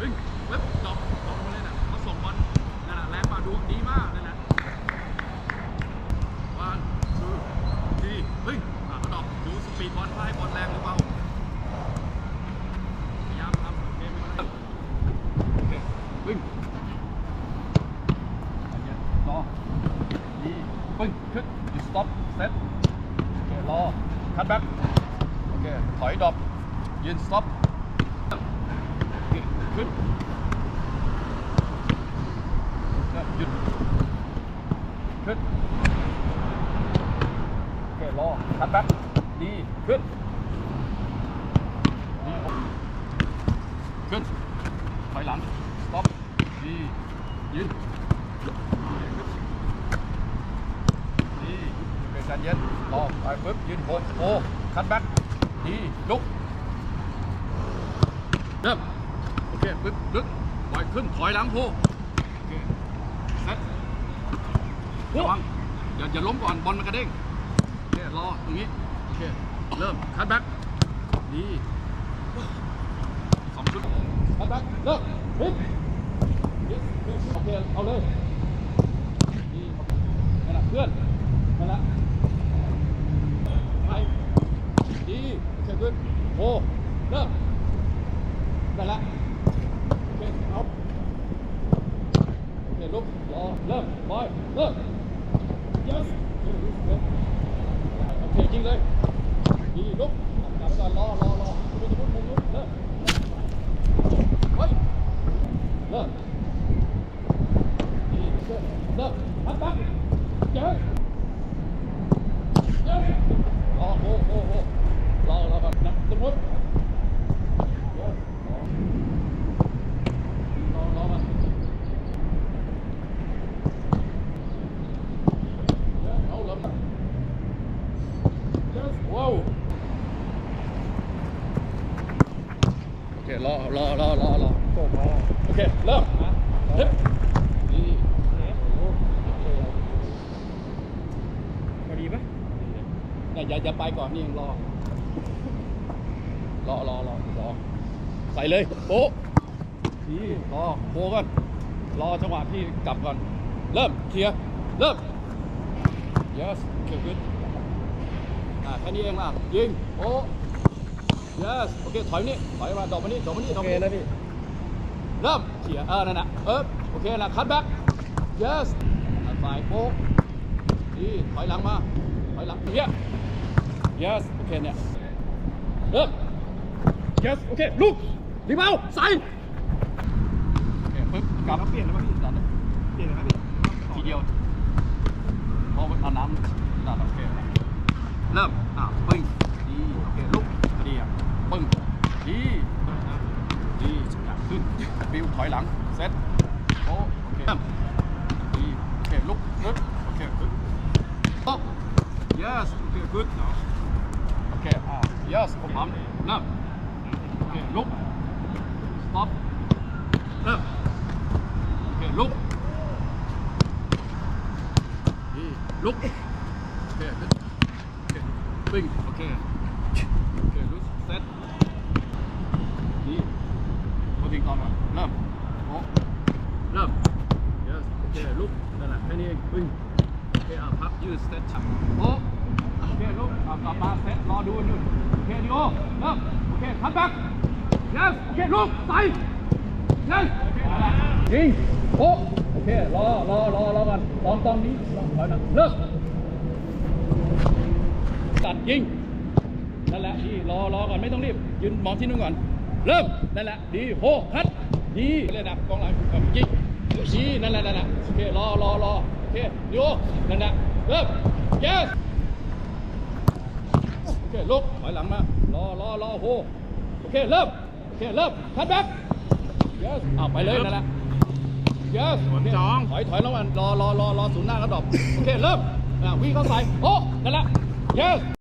วิ่งเว็บดอกดอกมาเลยนะมาส่งบอลนั่นแหละแรงมาดวงดีมากนั่นแหละวันสูดีเฮ้ยอะดอกดูสปีดบอลไล่บอลแรงหรือเปล่าพยายามทำเกมไม่ได้วิ่งรอดีปึ้งขึ้นยุดสต็อปเซตโอเครอคัทแบ็คโอเคถอยดอกยืนสต็อป ขึ้นหยุดขึ้นโอเครอคัดแบ็คดีขึ้นดีขึ้นถอยหลังสต็อปดียืนดีเป็นการเย็นรอไปปึ๊บยืนโคงโอ้คัดแบ็คดีลุกเริ่ม เคปึ๊บลึกปล่อยขึ้นถอยหลังโพโอเคเซ็ตระวังอย่าอย่าล้มก่อนบอลมันกระเด้งโอเครอตรงนี้โอเคเริ่มคัดแบ็คดีสองชุดคัดแบ็คเริ่มพลิกโอเคเอาเลยดีนั่นแหละเพื่อนนั่นแหละไปดีโอเคขึ้นโอ้เริ่มนั่นแหละโอเคเอาโอเคลุกรอเริ่มบอยเริ่ม yes โอเคยิงเลยดีลุกกลับไปก่อนรอรอรอคุณจะพูดมุมลุกเริ่มเฮ้ยเริ่ม ดีเริ่มเริ่มพัดปั๊บเจอเจอรอโอ้โอ้โอ้รอรอก่อนนะสมมติเดี๋ยวรอรอมาเดี๋ยวเอาลงเดี๋ยวว้าวโอ เครอรอรอรอรอโอเคเริ่มเฮ้ยดีพอดีปะเนี่ยอย่าอย่าไปก่อนนี่ยังรอรอรอรอรอใส่เลยโป๊ะดีรอโป๊ะก่อนรอจังหวะที่กลับก่อน เริ่มเคลียร์เริ่ม yes เคลียร์ขึ้นอ่าแค่นี้เองล่ะยิงโป๊ะ yes โอเค ถอยมานี่ ถอยมาดอกมานี่ดอกมานี่ดโออกเคมานี่แล้วพี่ เริ่มเขี่ยเออ นั่นน่ะ เออ โอเคนะคัดแบ็ก yes อะฝ่ายโป๊กดีถอยหลังมา ถอยหลังเฮีย yes โอเคเนี่ย เริ่ม yes โอเคลุกรีบเอาใส่โอเคปึ๊บกลับเราเปลี่ยนแล้วป่ะพี่ดันเปลี่ยนแล้วป่ะพี่ทีเดียวเพราะเอาน้ำดันโอเคเริ่มอะปึ้งดีโอเคลุกดีอะปึ้ง đi. Đi Bill thoái lắng set. Go ok. Đi. Ok lúc. Good ok good oh. yes ok good now ok uh, yes ok, on now ok lúc. Stop. Now ok lúc. Đi. Lúc. ค่นี้เองปึ้งโอเคอะพักยืดสเตตชักโอ้โอเคลุกอะกลับมาเซตรอดูนู่นโอเคดิโอเริ่มโอเคคัดแบ็ค yes โอเคลุกใส่ yes โอเคนั่นแหละยิงโอ้โอเครอรอรอรอกันตอนตอนนี้ลองถอยหนะเลิกตัดยิงนั่นแหละดีรอรอก่อนไม่ต้องรีบยืนมองที่นู่นก่อน เริ่มนั่นแหละดีโฮคัดดีเลยนะกองหลังกับยิงดีนั่นแหละนั่นแหละโอเครอรอรอ โอเคโยนั่นแหละเริ่ม yes โอเคลุกถอยหลังมารอรอรอโฮโอเคเริ่มโอเคเริ่มคัดแบ็ค yes เอาไปเลยนั่นแหละ yes สวนจอง ถอยถอยแล้วมันรอรอรอรอศูนย์หน้าแล้วดรอปโอเคเริ่มอะวิ่งเข้าใส่โอ้นั่นแหละ yes